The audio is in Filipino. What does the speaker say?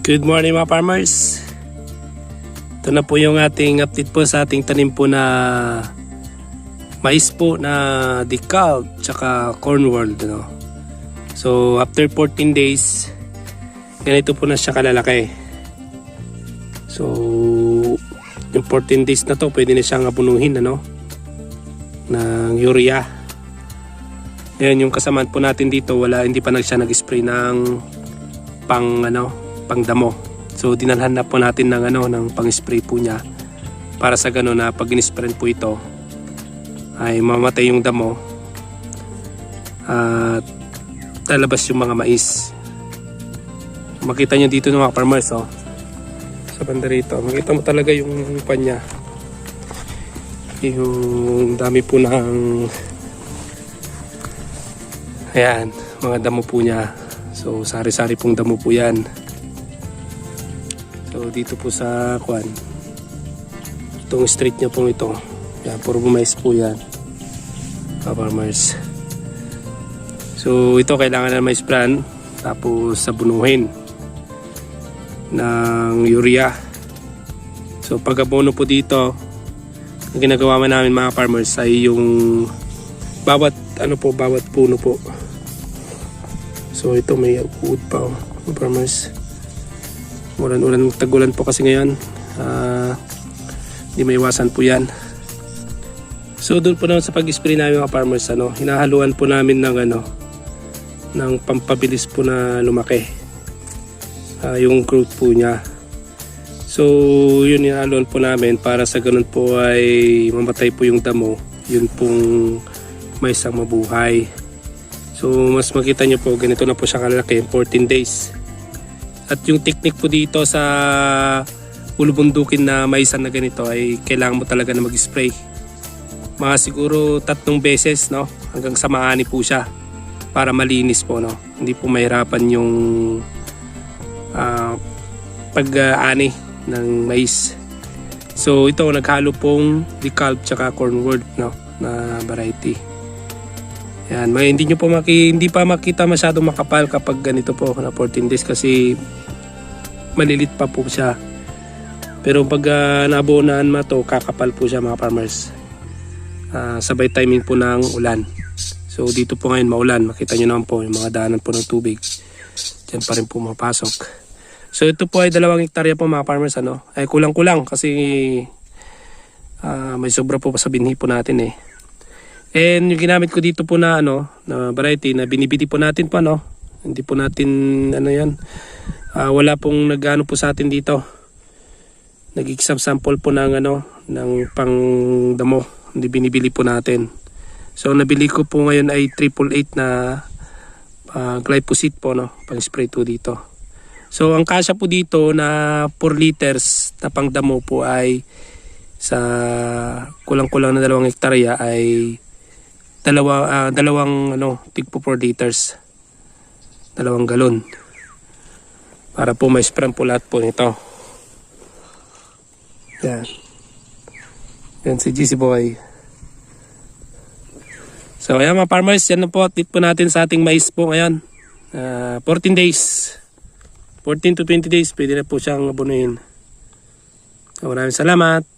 Good morning mga farmers. Ito na po yung ating update po sa ating tanim po na mais po na decal tsaka corn world. Ano. So after 14 days, ganito po na siya kalalaki. So yung 14 days na to pwede na siyang abunuhin ano, ng urea. Ayan yung kasamaan po natin dito, wala hindi pa nag siya nag-spray ng pang ano, pang damo. So dinalhan na po natin ng ano ng pang-spray po niya para sa gano'n na pag in-spray po ito ay mamatay yung damo at lalabas yung mga mais. Makita nyo dito ng mga farmers oh. Sa banda rito. Makita mo talaga yung panya. Yung dami po ng Ayan, mga damo po niya. So, sari-sari pong damo po yan. So, dito po sa kwan. Itong street niya pong ito. Yan, puro bumais po yan. Farmers. So, ito kailangan na mais plan. Tapos, sabunuhin ng urea. So, pag abono po dito, ang ginagawa namin mga farmers ay yung bawat ano po, bawat puno po. So ito may wood pa oh, farmers. Ulan-ulan, tagulan po kasi ngayon. Ah, hindi may iwasan po yan. So doon po naman sa pag-spray namin mga farmers, ano, hinahaluan po namin ng ano, ng pampabilis po na lumaki. Ah, yung growth po niya. So yun hinahaluan po namin para sa ganun po ay mamatay po yung damo. Yun pong may isang mabuhay. So mas makita nyo po ganito na po siya kalaki 14 days. At yung technique po dito sa ulubundukin na maisan na ganito ay kailangan mo talaga na mag-spray. Mga siguro tatlong beses no hanggang sa maani po siya para malinis po no. Hindi po mahirapan yung ah, pag-ani ng mais. So ito naghalo pong decalb tsaka cornwort no na variety. Yan, may hindi nyo po maki, hindi pa makita masyadong makapal kapag ganito po na 14 days kasi malilit pa po siya. Pero pag uh, nabunan mo to, kakapal po siya mga farmers. Ah, sabay timing po ng ulan. So dito po ngayon maulan, makita nyo naman po yung mga daanan po ng tubig. Diyan pa rin po mapasok. So ito po ay dalawang hektarya po mga farmers ano. Ay kulang-kulang kasi ah, may sobra po sa binhi po natin eh. And yung ginamit ko dito po na ano, na variety na binibili po natin pa no. Hindi po natin ano 'yan. Ah, wala pong nagano po sa atin dito. Nag-exam sample po ng ano, ng pangdamo. Hindi binibili po natin. So nabili ko po ngayon ay 888 na uh, glyphosate po no, pang-spray po dito. So ang kasya po dito na 4 liters na pangdamo po ay sa kulang-kulang na dalawang hektarya ay dalawa, ah, dalawang ano, tig po 4 liters. Dalawang galon. Para po may spray po lahat po nito. Yan. Yan si GC Boy. So ayan mga farmers, yan na po update po natin sa ating mais po ngayon. Ah, 14 days. 14 to 20 days, pwede na po siyang abunuin. So, maraming salamat.